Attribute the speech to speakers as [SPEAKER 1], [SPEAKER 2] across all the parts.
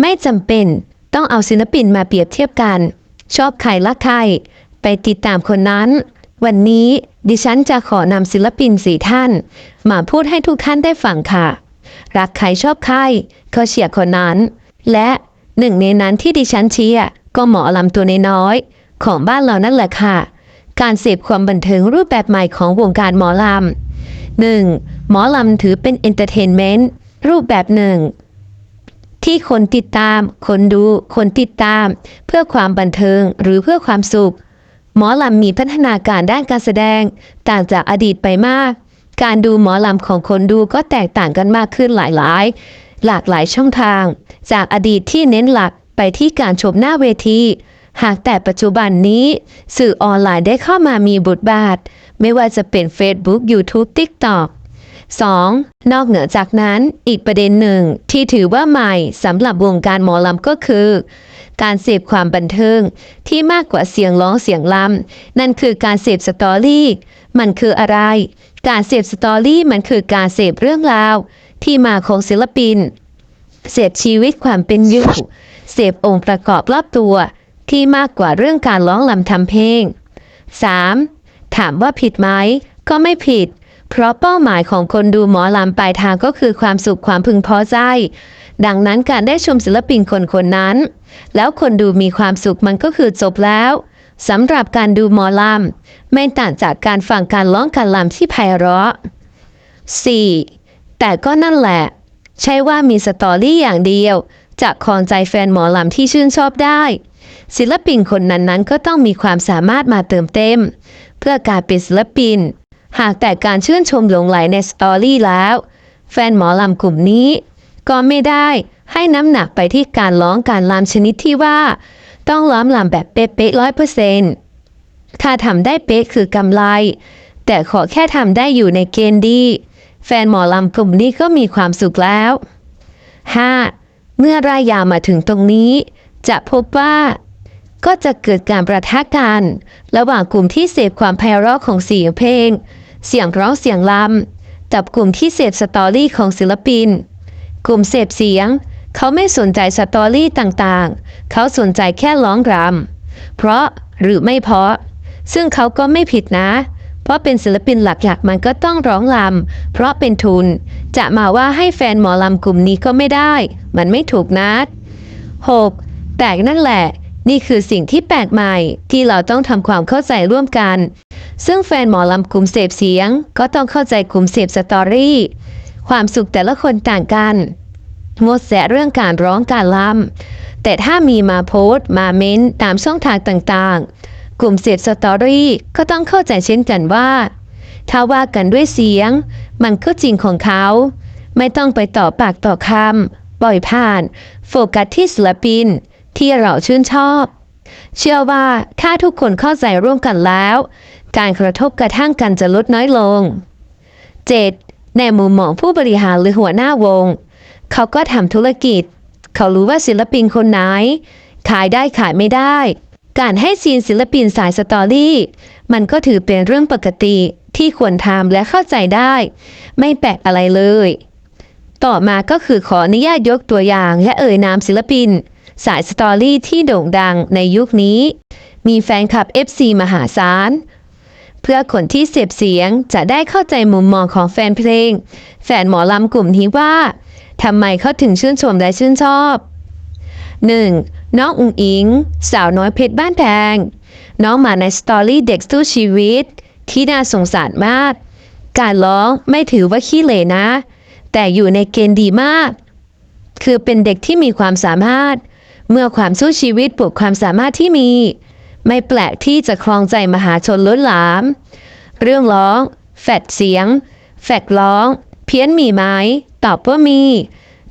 [SPEAKER 1] ไม่จำเป็นต้องเอาศิลปินมาเปรียบเทียบกัน ชอบใครละใครไปติดตามคนนั้น วันนี้ดิฉันจะขอนำศิลปินสี่ท่าน มาพูดให้ทุกท่านได้ฟังค่ะ รักใครชอบใครก็เชียร์คนนั้น และหนึ่งในนั้นที่ดิฉันเชียร์ก็หมอลำตัวน้อยของบ้านเรานั่นแหละค่ะ การเสพความบันเทิงรูปแบบใหม่ของวงการหมอลำหนึ่งหมอลำถือเป็นเอนเตอร์เทนเมนต์รูปแบบหนึ่ง ที่คนติดตาม คนดู คนติดตาม เพื่อความบันเทิงหรือเพื่อความสุข หมอลำมีพัฒนาการด้านการแสดง ต่างจากอดีตไปมาก การดูหมอลำของคนดูก็แตกต่างกันมากขึ้นหลายๆหลากหลายช่องทาง จากอดีตที่เน้นหลักไปที่การชมหน้าเวทีหากแต่ปัจจุบันนี้ สื่อออนไลน์ได้เข้ามามีบทบาท ไม่ว่าจะเป็น Facebook YouTube TikTok 2. นอกเหนือจากนั้นอีกประเด็นหนึ่งที่ถือว่าใหม่สำหรับวงการหมอลำก็คือ การเสพความบันเทิงที่มากกว่าเสียงร้องเสียงลำนั่นคือการเสพสตอรี่มันคืออะไร การเสพสตอรี่มันคือการเสพเรื่องราว ที่มาของศิลปิน เสพชีวิตความเป็นอยู่เสพองค์ประกอบรอบตัว ที่มากกว่าเรื่องการร้องลำทำเพลง 3. ถามว่าผิดไหมก็ไม่ผิด เพราะเป้าหมายของคนดูหมอลำปลายทางก็คือความสุขความพึงพอใจ ดังนั้นการได้ชมศิลปินคนคนนั้น แล้วคนดูมีความสุขมันก็คือจบแล้วสำหรับการดูหมอลำไม่ต่างจากการฟังการร้องการลำที่ไพเราะ 4. แต่ก็นั่นแหละ ใช่ว่ามีสตอรี่อย่างเดียวจะครองใจแฟนหมอลำที่ชื่นชอบได้ ศิลปินคนนั้นๆ ก็ต้องมีความสามารถมาเติมเต็ม เพื่อการเป็นศิลปิน หากแต่การชื่นชมหลงไหลในสตอรี่แล้ว แฟนหมอลำกลุ่มนี้ ก็ไม่ได้ให้น้ำหนักไปที่การร้องการลำชนิดที่ว่า ต้องร้องลำแบบเป๊ะๆร้อยเปอร์เซนต์ถ้าทำได้เป๊ะคือกำไร แต่ขอแค่ทำได้อยู่ในเกณฑ์ดี แฟนหมอลำกลุ่มนี้ก็มีความสุขแล้ว 5. เมื่อรายยาวมาถึงตรงนี้ จะพบว่า ก็จะเกิดการประทะกัน ระหว่างกลุ่มที่เสพความไพเราะของเสียงเพลง เสียงร้องเสียงลำกับกลุ่มที่เสพสตอรี่ของศิลปิน กลุ่มเสพเสียง เขาไม่สนใจสตอรี่ต่างๆ เขาสนใจแค่ร้องรำเพราะหรือไม่เพราะ ซึ่งเขาก็ไม่ผิดนะ เพราะเป็นศิลปินหลักๆมันก็ต้องร้องรำเพราะเป็นทุน จะมาว่าให้แฟนหมอลำกลุ่มนี้ก็ไม่ได้ มันไม่ถูกนะ 6. แต่นั่นแหละ นี่คือสิ่งที่แปลกใหม่ที่เราต้องทำความเข้าใจร่วมกัน ซึ่งแฟนหมอลำกลุ่มเสพเสียง ก็ต้องเข้าใจกลุ่มเสพสตอรี่ ความสุขแต่ละคนต่างกันหมดแสเรื่องการร้องการลำแต่ถ้ามีมาโพสต์ มาเม้นต์ตามช่องทางต่างๆ กลุ่มเสพสตอรี่ก็ต้องเข้าใจเช่นกันว่า ถ้าว่ากันด้วยเสียง มันก็จริงของเขา ไม่ต้องไปต่อปากต่อคำปล่อยผ่าน โฟกัสที่ศิลปิน ที่เราชื่นชอบ เชื่อว่าถ้าทุกคนเข้าใจร่วมกันแล้ว การกระทบกระทั่งกันจะลดน้อยลง 7. ในมุมมองผู้บริหารหรือหัวหน้าวง เขาก็ทำธุรกิจ เขารู้ว่าศิลปินคนไหน ขายได้ขายไม่ได้ การให้ซีนศิลปินสายสตอรี่ มันก็ถือเป็นเรื่องปกติที่ควรทำและเข้าใจได้ ไม่แปลกอะไรเลย ต่อมาก็คือขออนุญาตยกตัวอย่างและเอ่ยนามศิลปิน สายสตอรี่ที่โด่งดังในยุคนี้ มีแฟนคลับ FC มหาศาล เพื่อคนที่เสพเสียงจะได้เข้าใจมุมมองของแฟนเพลง แฟนหมอลำกลุ่มนี้ว่าทำไมเขาถึงชื่นชมและชื่นชอบ 1. น้องอุงอิง สาวน้อยเพชรบ้านแพง น้องมาในสตอรี่เด็กสู้ชีวิต ที่น่าสงสารมาก การร้องไม่ถือว่าขี้เหร่นะ แต่อยู่ในเกณฑ์ดีมาก คือเป็นเด็กที่มีความสามารถ เมื่อความสู้ชีวิตบวกความสามารถที่มี ไม่แปลกที่จะครองใจมหาชนล้นหลาม เรื่องร้อง แฟดเสียง แฟกร้อง เพี้ยนมีไหมตอบว่ามี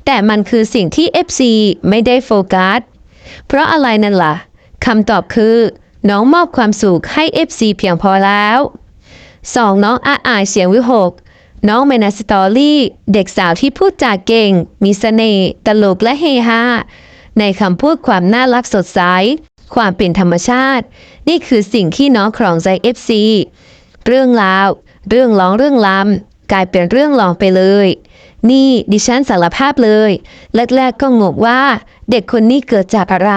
[SPEAKER 1] แต่มันคือสิ่งที่ FC ไม่ได้โฟกัส เพราะอะไรนั่นล่ะคำตอบคือ น้องมอบความสุขให้ FC เพียงพอแล้ว 2. น้องอาอายเสียงวิหก น้องเมนาสตอรี่ เด็กสาวที่พูดจาเก่ง มีเสน่ห์ตลกและเฮฮาในคำพูดความน่ารักสดใส ความเป็นธรรมชาติ นี่คือสิ่งที่น้องครองใจ FC เรื่องราว เรื่องร้องเรื่องลำกลายเป็นเรื่องรองไปเลย นี่ดิฉันสารภาพเลยแรกๆก็งงว่าเด็กคนนี้เกิดจากอะไร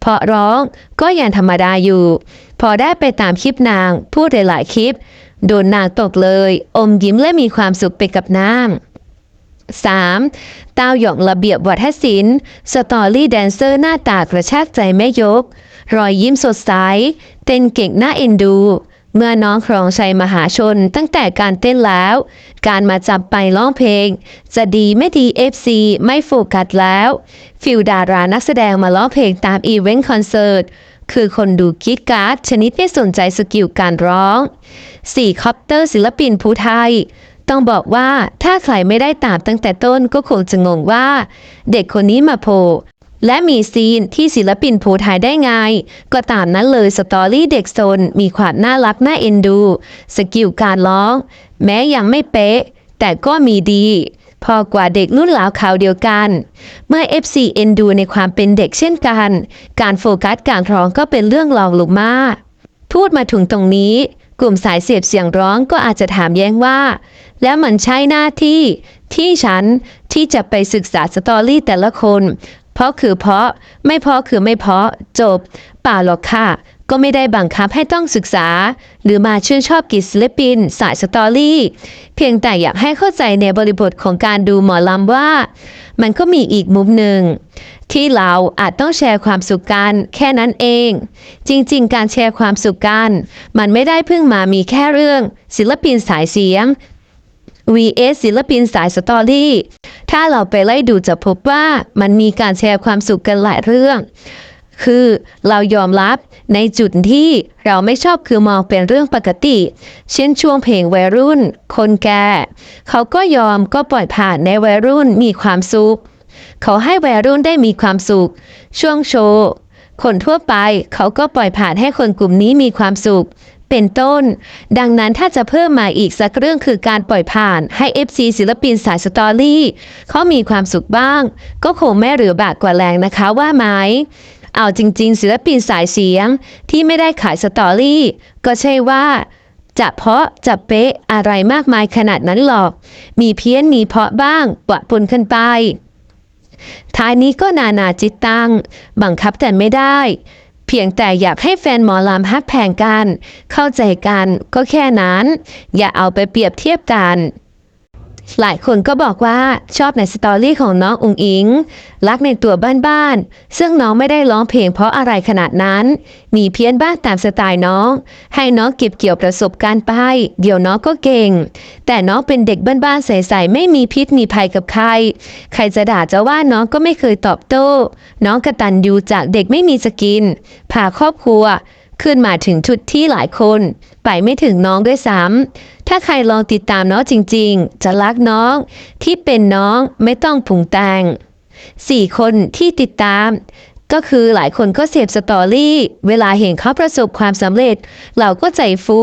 [SPEAKER 1] เพราะร้องก็ยังธรรมดาอยู่ พอได้ไปตามคลิปนางพูดหลายๆคลิป โดนนางตกเลย อมยิ้มและมีความสุขไปกับน้ำ 3. ตาวหยองระเบียบวัฒศิลป์ สตอรี่แดนเซอร์หน้าตากระชากใจแม่ยก รอยยิ้มสดใส เต้นเก่งน่าเอ็นดู เมื่อน้องครองชัยมหาชนตั้งแต่การเต้นแล้ว การมาจับไปร้องเพลง จะดีไม่ดี FC ไม่โฟกัสแล้ว ฟิลดารานักแสดงมาร้องเพลงตามอีเวนต์คอนเสิร์ตคือคนดูกรีดการ์ดชนิดไม่สนใจสกิลการร้อง 4. คอปเตอร์ศิลปินภูไทย ต้องบอกว่าถ้าใครไม่ได้ตามตั้งแต่ต้นก็คงจะงงว่า เด็กคนนี้มาโผล่และมีซีนที่ศิลปินภูไทยได้ไง ก็ตามนั้นเลยสตอรี่เด็กโซนมีความน่ารักน่าเอ็นดู สกิลการร้อง แม้ยังไม่เป๊ะ แต่ก็มีดี พอกว่าเด็กรุ่นหลาวขาวเดียวกัน เมื่อ FC เอ็นดูในความเป็นเด็กเช่นกัน การโฟกัสการร้องก็เป็นเรื่องรองลงมากพูดมาถึงตรงนี้ กลุ่มสายเสียบเสียงร้องก็อาจจะถามแย้งว่า แล้วมันใช่หน้าที่ที่ฉันที่จะไปศึกษาสตอรี่แต่ละคน เพราะคือเพราะไม่เพราะคือไม่เพราะจบป่าหรอกค่ะ ก็ไม่ได้บังคับให้ต้องศึกษา หรือมาชื่นชอบกิจศิลปิน สายสตอรี่ เพียงแต่อยากให้เข้าใจในบริบทของการดูหมอลำว่า มันก็มีอีกมุมหนึ่งที่เราอาจต้องแชร์ความสุขกันแค่นั้นเอง จริงๆ การแชร์ความสุขกัน มันไม่ได้เพิ่งมามีแค่เรื่อง ศิลปินสายเสียง vs ศิลปินสายสตอรี่ ถ้าเราไปไล่ดูจะพบว่ามันมีการแชร์ความสุขกันหลายเรื่อง คือเรายอมรับในจุดที่เราไม่ชอบคือมองเป็นเรื่องปกติ เช่นช่วงเพลงวัยรุ่น คนแก่ เขาก็ยอมก็ปล่อยผ่านในวัยรุ่นมีความสุข เขาให้วัยรุ่นได้มีความสุข ช่วงโชว์คนทั่วไปเขาก็ปล่อยผ่านให้คนกลุ่มนี้มีความสุข เป็นต้น ดังนั้นถ้าจะเพิ่มมาอีกสักเรื่องคือการปล่อยผ่านให้ FC ศิลปินสายสตอรี่เขามีความสุขบ้าง ก็คงไม่เหลือบากกว่าแรงนะคะว่าไหมเอาจริง ๆ ศิลปินสายเสียงที่ไม่ได้ขายสตอรี่ ก็ใช่ว่าจะเพาะจะเป๊ะอะไรมากมายขนาดนั้นหรอก มีเพี้ยนมีเพาะบ้างปะปนกันไปท้ายนี้ก็นานาจิตตัง บังคับแต่ไม่ได้ พียงแต่อยากให้แฟนหมอลำฮักแพงกัน เข้าใจกันก็แค่นั้น อย่าเอาไปเปรียบเทียบกัน หลายคนก็บอกว่าชอบในสตอรี่ของน้องอุงอิง รักในตัวบ้านๆ ซึ่งน้องไม่ได้ร้องเพลงเพราะอะไรขนาดนั้น มีเพี้ยนบ้างตามสไตล์น้อง ให้น้องเก็บเกี่ยวประสบการณ์ไป เดี๋ยวน้องก็เก่ง แต่น้องเป็นเด็กบ้านๆใสๆไม่มีพิษมีภัยกับใคร ใครจะด่าจะว่าน้องก็ไม่เคยตอบโต้ น้องกระตันยูจากเด็กไม่มีสกิน พาครอบครัว ขึ้นมาถึงจุดที่หลายคน ไปไม่ถึงน้องด้วยซ้ำ ถ้าใครลองติดตามน้องจริงๆ จะรักน้องที่เป็นน้องไม่ต้องผุงแต่งสี่คนที่ติดตาม ก็คือหลายคนก็เสพสตอรี่ เวลาเห็นเขาประสบความสำเร็จ เราก็ใจฟู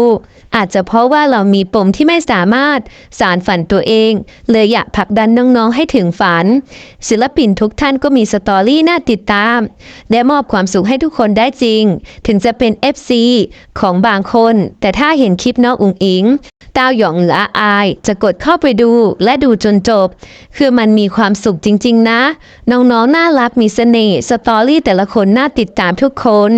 [SPEAKER 1] อาจจะเพราะว่าเรามีปมที่ไม่สามารถสารฝันตัวเอง เลยอยากผลักดันน้องๆให้ถึงฝัน ศิลปินทุกท่านก็มีสตอรี่น่าติดตาม และมอบความสุขให้ทุกคนได้จริง ถึงจะเป็น FC ของบางคน แต่ถ้าเห็นคลิปน้องอุ๋งอิง ต้าวหยองหรืออาอายจะกดเข้าไปดูและดูจนจบ คือมันมีความสุขจริง ๆ นะ น้องๆน่ารักมีเสน่ห์สตอรี่แต่ละคนน่าติดตามทุกคน